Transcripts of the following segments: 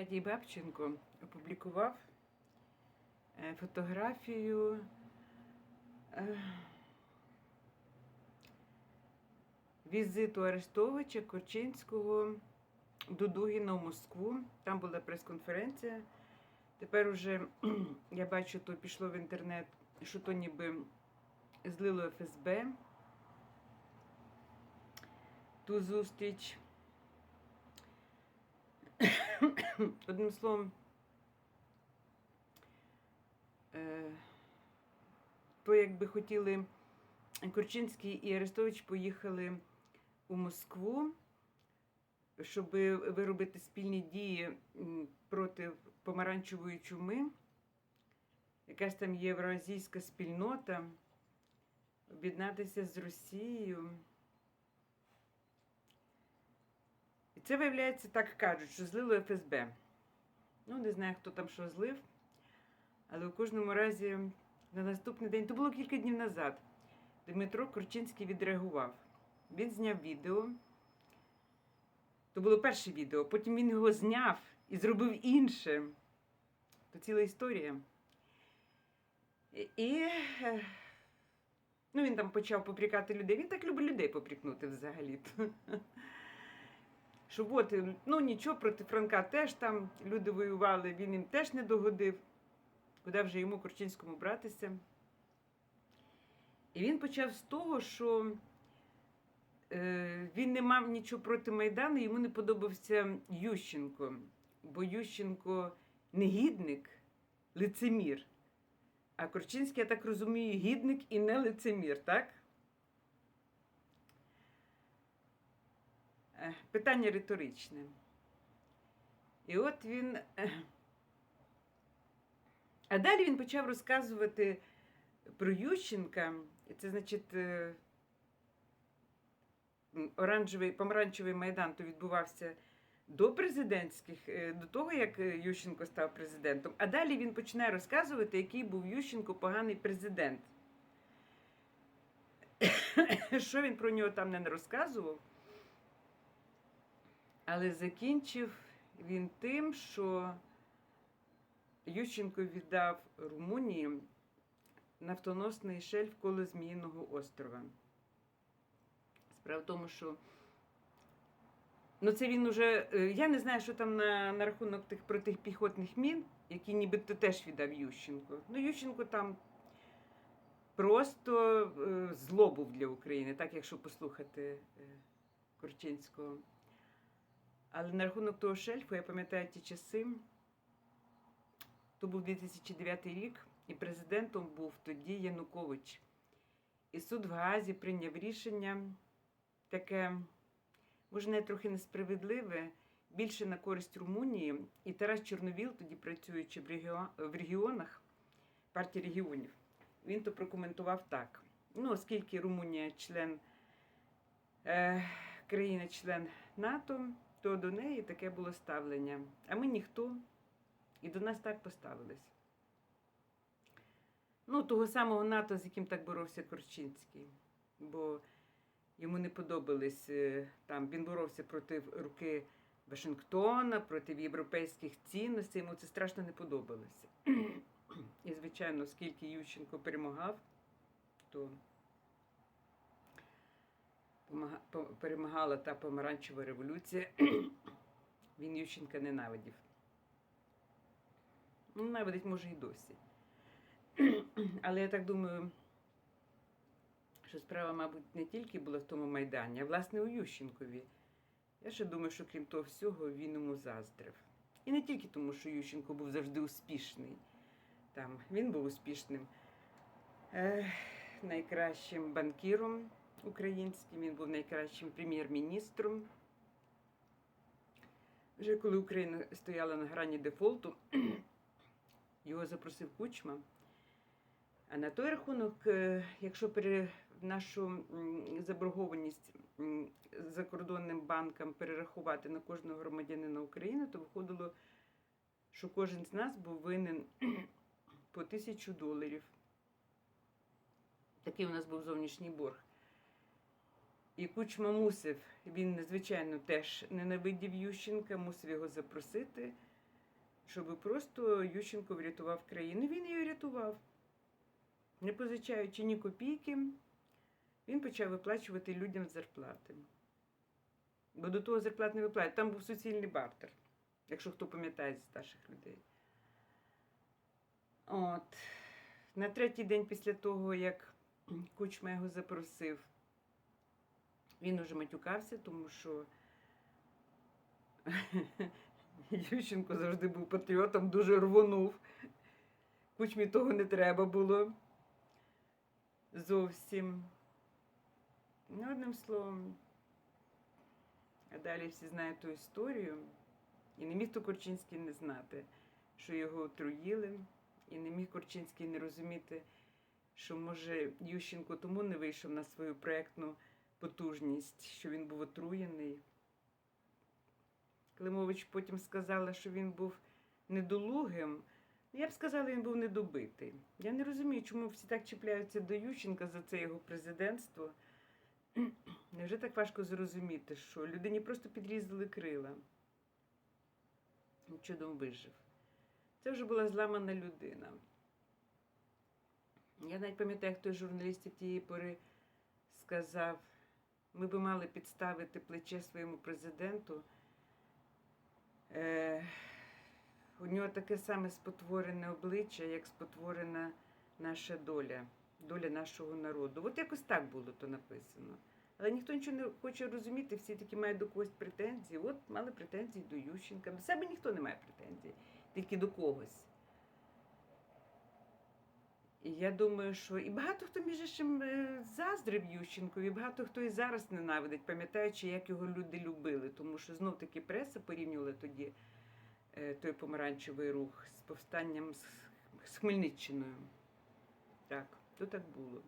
Аркадій Бабченко опублікував е, фотографію е, візиту Арестовича Корчинського до Дугіна в Москву. Там була прес-конференція. Тепер уже я бачу, то пішло в інтернет, що то ніби злило ФСБ ту зустріч. Одним словом, е, то якби хотіли Корчинський і Арестович поїхали у Москву, щоб виробити спільні дії проти помаранчевої чуми. Якась там євроазійська спільнота, об'єднатися з Росією. І це, виявляється, так кажуть, що злило ФСБ. Ну, не знаю, хто там що злив, але у кожному разі на наступний день, то було кілька днів назад, Дмитро Корчинський відреагував. Він зняв відео. То було перше відео, потім він його зняв і зробив інше. То ціла історія. І, е, ну, він там почав попрікати людей. Він так любить людей попрікнути взагалі-то. Що от, ну нічого проти Франка теж там люди воювали, він їм теж не догодив, куди вже йому Корчинському братися. І він почав з того, що е, він не мав нічого проти Майдану, йому не подобався Ющенко, бо Ющенко негідник, лицемір. А Корчинський, я так розумію, гідник і не лицемір, так? Питання риторичне. І от він. е, А далі він почав розказувати про Ющенка. Це, значить, е, оранжевий, помаранчевий майдан то відбувався до президентських, е, до того, як е, Ющенко став президентом. А далі він починає розказувати, який був Ющенко поганий президент. Що він про нього там не розказував? Але закінчив він тим, що Ющенко віддав Румунії нафтоносний шельф коло Зміїного острова. Справа в тому, що ну це він уже. е, Я не знаю, що там на, на рахунок тих протипіхотних мін, які нібито теж віддав Ющенко. Ну, Ющенко там просто е, зло був для України, так якщо послухати е, Корчинського. Але на рахунок того шельфу, я пам'ятаю ті часи, то був 2009 рік, і президентом був тоді Янукович. І суд в Гаазі прийняв рішення таке, може, не трохи несправедливе, більше на користь Румунії. І Тарас Чорновіл, тоді працюючи в регіонах, партії регіонів, він то прокоментував так. Ну, оскільки Румунія член е, країна-член НАТО, то до неї таке було ставлення. А ми ніхто, і до нас так поставились. Ну, того самого НАТО, з яким так боровся Корчинський. Бо йому не подобались е, там, він боровся проти руки Вашингтона, проти європейських цінностей, йому це страшно не подобалося. І, звичайно, оскільки Ющенко перемагав, то перемагала та помаранчева революція, він Ющенка ненавидів. Ну, Ненавидить, може, і досі. Але я так думаю, що справа, мабуть, не тільки була в тому Майдані, а власне у Ющенкові. Я ще думаю, що крім того всього, він йому заздрив. І не тільки тому, що Ющенко був завжди успішний. Там, він був успішним е, найкращим банкіром українським, він був найкращим прем'єр-міністром. Вже коли Україна стояла на грані дефолту, його запросив Кучма. А на той рахунок, е, якщо нашу заборгованість закордонним банкам перерахувати на кожного громадянина України, то виходило, що кожен з нас був винен по тисячу доларів. Такий у нас був зовнішній борг. І Кучма мусив, він, звичайно, теж ненавидів Ющенка, мусив його запросити щоб просто Ющенко врятував країну. Він її врятував. Не позичаючи ні копійки, він почав виплачувати людям зарплати. Бо до того зарплат не виплачують. Там був суцільний бартер, якщо хто пам'ятає з старших людей. От. На третій день після того, як Кучма його запросив, він уже матюкався, тому що Ющенко завжди був патріотом, дуже рвонув. Кучмі того не треба було зовсім. Ну, одним словом, а далі всі знають ту історію. І не міг то Корчинський не знати, що його отруїли, і не міг Корчинський не розуміти, що, може, Ющенко тому не вийшов на свою проєктну потужність, що він був отруєний. Климович потім сказала, що він був недолугим. Я б сказала, він був недобитий. Я не розумію, чому всі так чіпляються до Ющенка за це його президентство. Невже так важко зрозуміти, що людині просто підрізали крила? Чудом вижив. Це вже була зламана людина. Я навіть пам'ятаю, як той журналістів тієї пори сказав, ми би мали підставити плече своєму президенту. Е, у нього таке саме спотворене обличчя, як спотворена наша доля, доля нашого народу. От якось так було то написано. Але ніхто нічого не хоче розуміти, всі таки мають до когось претензії. От мали претензії до Ющенка. До себе ніхто не має претензій, тільки до когось. І я думаю, що і багато хто, між іншим, е, заздрив Ющенкові, і багато хто і зараз ненавидить, пам'ятаючи, як його люди любили. Тому що знов таки преса порівнювала тоді е, той помаранчевий рух з повстанням з, Хмельниччиною. Так, то так було.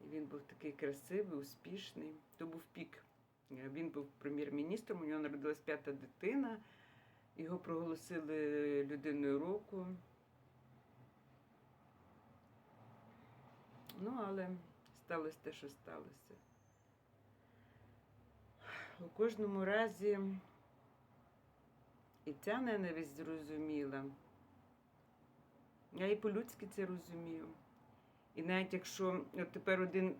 І він був такий красивий, успішний. То був пік. Е, Він був прем'єр-міністром, у нього народилась п'ята дитина, його проголосили людиною року. Ну, але сталося те, що сталося. У кожному разі і ця ненависть зрозуміла. Я і по-людськи це розумію. І навіть якщо от тепер один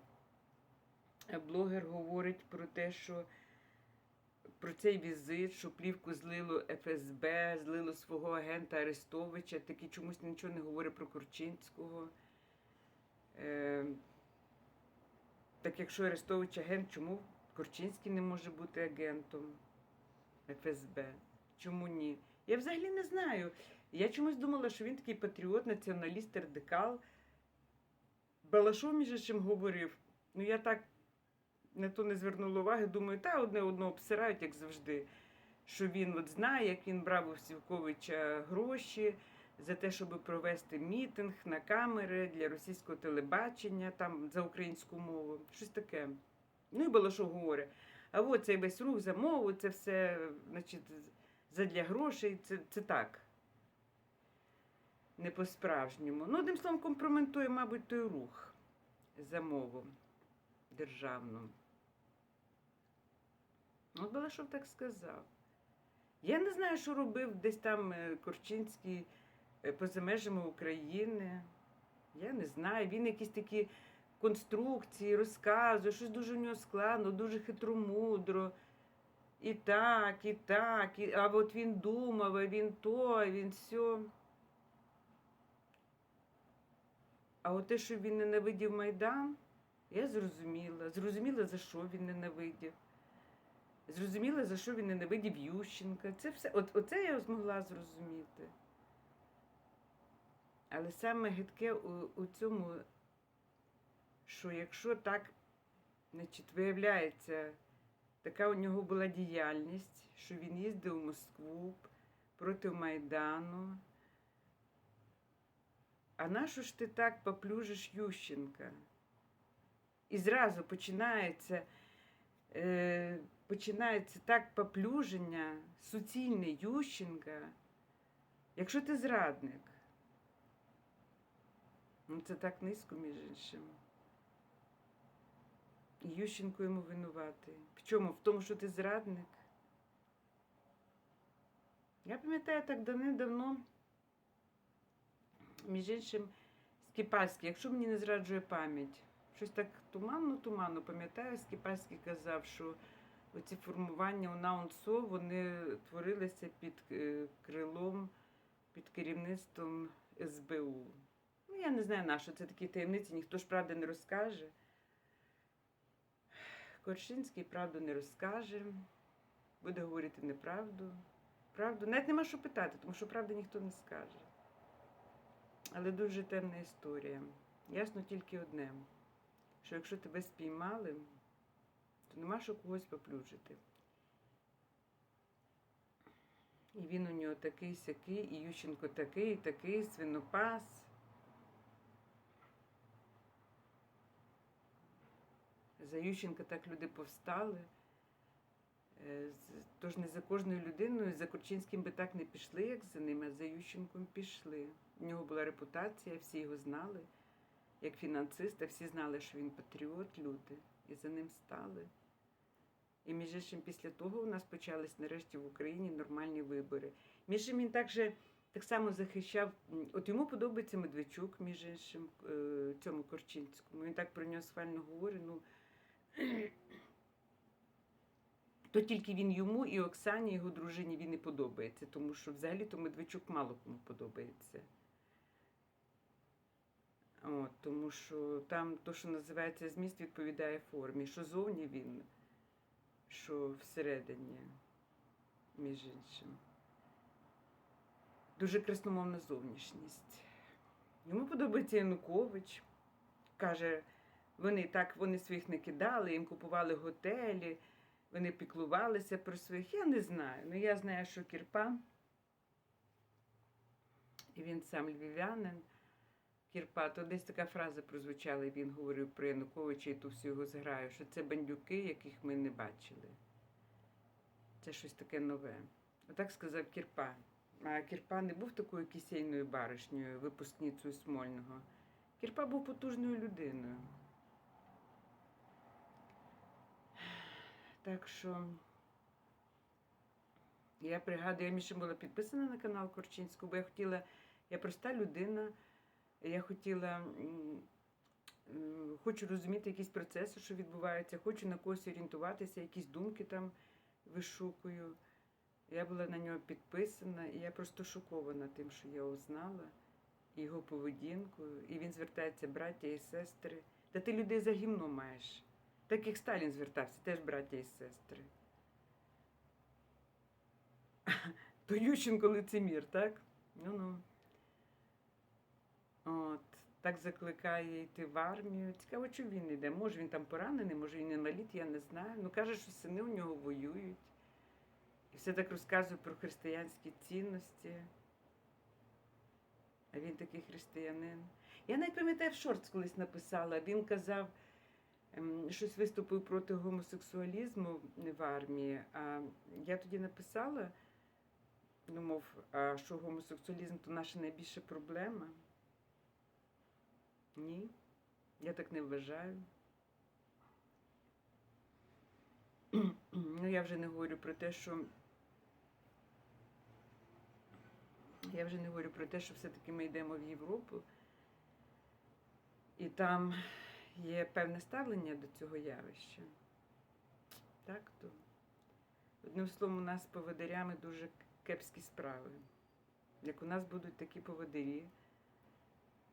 е, блогер говорить про те, що про цей візит, що плівку злило ФСБ, злило свого агента Арестовича, таки чомусь нічого не говорить про Корчинського. Е, так якщо Арестович агент, чому Корчинський не може бути агентом ФСБ? Чому ні? Я взагалі не знаю. Я чомусь думала, що він такий патріот, націоналіст, радикал. Балашов, між іншим, говорив, ну я так на то не звернула уваги, думаю, та одне одного обсирають, як завжди, що він от знає, як він брав у Сівковича гроші за те, щоб провести мітинг на камери для російського телебачення, там за українську мову, щось таке. Ну і Балашов говорить, а от цей весь рух за мову, це все, значить, задля грошей, це, це так. Не по-справжньому. Ну, одним словом, компрометує, мабуть, той рух за мову державну. От Балашов так сказав. Я не знаю, що робив десь там е, Корчинський поза межами України. Я не знаю. Він якісь такі конструкції, розказує, щось дуже у нього складно, дуже хитромудро. І так, і так, і, а от він думав, а він то, він сьо. А от те, що він ненавидів Майдан, я зрозуміла. Зрозуміла, за що він ненавидів. Зрозуміла, за що він ненавидів Ющенка. Це все, от, оце я змогла зрозуміти. Але саме гидке у, у цьому, що якщо так, значить, виявляється, така у нього була діяльність, що він їздив в Москву проти Майдану. А нащо ж ти так поплюжиш Ющенка? І зразу починається, е, починається так поплюження суцільне Ющенка, якщо ти зрадник. Ну, це так низько, між іншим. Ющенко йому винуватий. В чому? В тому, що ти зрадник? Я пам'ятаю так давним-давно, між іншим, Скіпальський, якщо мені не зраджує пам'ять, щось так туманно-туманно пам'ятаю, Скіпальський казав, що оці формування у Наунсо, вони творилися під е, крилом, під керівництвом СБУ. Ну, я не знаю на що, це такі таємниці, ніхто ж правди не розкаже. Коршинський правду не розкаже, буде говорити неправду. Правду. Навіть нема що питати, тому що правди ніхто не скаже. Але дуже темна історія. Ясно тільки одне, що якщо тебе спіймали, то нема що когось поплюжити. І він у нього такий сякий, і Ющенко такий, такий, свинопас. За Ющенка так люди повстали. Е, Тож не за кожною людиною, за Корчинським би так не пішли, як за ним, а за Ющенком пішли. У нього була репутація, всі його знали. Як фінансиста, всі знали, що він патріот, люди, і за ним стали. І між іншим, після того у нас почались нарешті в Україні нормальні вибори. Між іншим, він також так само захищав. От йому подобається Медведчук, між іншим, е, цьому Корчинському. Він так про нього схвально говорить. Ну, то тільки він йому і Оксані, його дружині, він не подобається, тому що взагалі-то Медведчук мало кому подобається. От, тому що там то, що називається зміст, відповідає формі. Що зовні він, що всередині, між іншим. Дуже красномовна зовнішність. Йому подобається Янукович. Каже, вони так вони своїх не кидали, їм купували готелі, вони піклувалися про своїх. Я не знаю. Ну я знаю, що Кірпа, і він сам львів'янин. Кірпа, то десь така фраза прозвучала, і він говорив про Януковича і ту всю його зграю, що це бандюки, яких ми не бачили. Це щось таке нове. Отак сказав Кірпа. А Кірпа не був такою кисейною баришнею, випускницею Смольного. Кірпа був потужною людиною. Так що я пригадую, я ще була підписана на канал Корчинського, бо я хотіла, я проста людина, я хотіла, хочу розуміти якісь процеси, що відбуваються, хочу на когось орієнтуватися, якісь думки там вишукую. Я була на нього підписана, і я просто шокована тим, що я узнала, його поведінкою. І він звертається браття і сестри. Та ти людей за гімно маєш. Так як Сталін звертався, теж браття і сестри. То Ющенко лицемір, так? Ну ну. От, так закликає йти в армію. Цікаво, чи він йде. Може він там поранений, може він інвалід, я не знаю. Ну каже, що сини у нього воюють. І все так розказує про християнські цінності. А він такий християнин. Я навіть пам'ятаю, в шортс колись написала, він казав, щось виступив проти гомосексуалізму в армії. А я тоді написала, ну, мов, що гомосексуалізм то наша найбільша проблема. Ні, я так не вважаю. Ну, я вже не говорю про те, що. Я вже не говорю про те, що все-таки ми йдемо в Європу, і там є певне ставлення до цього явища. Так то. Одним словом, у нас з поводирями дуже кепські справи. Як у нас будуть такі поводирі,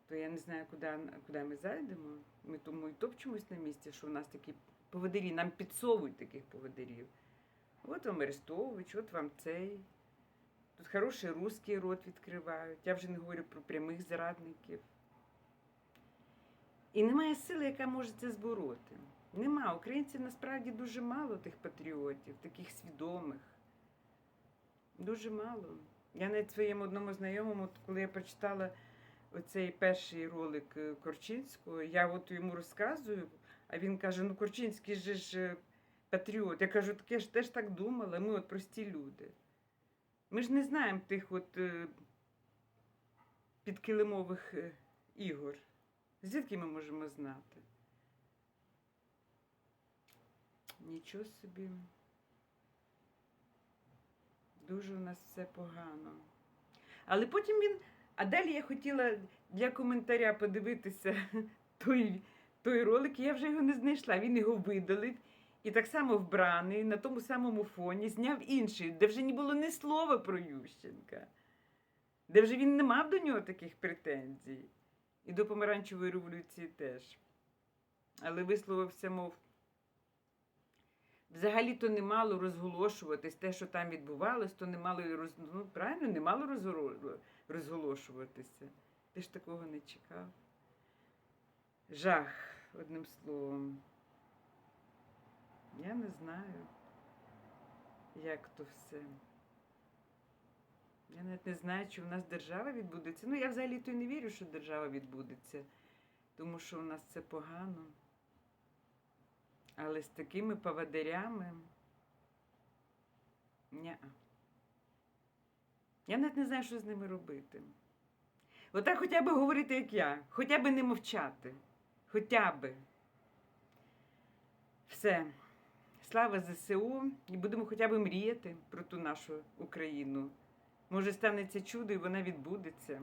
то я не знаю, куди, куди ми зайдемо. Ми тому і топчемось на місці, що у нас такі поводирі, нам підсовують таких поводирів. От вам Арестович, от вам цей. Тут хороший русський рот відкривають. Я вже не говорю про прямих зрадників. І немає сили, яка може це збороти. Нема. Українців насправді дуже мало тих патріотів, таких свідомих. Дуже мало. Я навіть своєму одному знайомому, коли я прочитала оцей перший ролик е, Корчинського, я от йому розказую, а він каже: ну Корчинський же ж е, патріот. Я кажу, так я ж теж так думала, ми от прості люди. Ми ж не знаємо тих от е, підкилимових ігор. Звідки ми можемо знати? Нічого собі. дуже у нас все погано. Але потім він. А далі я хотіла для коментаря подивитися той, той ролик, я вже його не знайшла. Він його видалив і так само вбраний на тому самому фоні зняв інший, де вже не було ні слова про Ющенка, де вже він не мав до нього таких претензій. І до помаранчевої революції теж. Але висловився, мов. Взагалі-то не мало розголошуватись те, що там відбувалось, то не мало роз... ну, правильно, не мало розголошуватися. Ти ж такого не чекав. Жах, одним словом. Я не знаю, як то все. Я навіть не знаю, чи в нас держава відбудеться. Ну, я взагалі-то й не вірю, що держава відбудеться, тому що у нас це погано. Але з такими поводирями. Ня. Я навіть не знаю, що з ними робити. Отак хоча б говорити, як я, хоча б не мовчати. Хоча б. Все. Слава ЗСУ, і будемо хоча б мріяти про ту нашу Україну. Може, станеться чудо і вона відбудеться.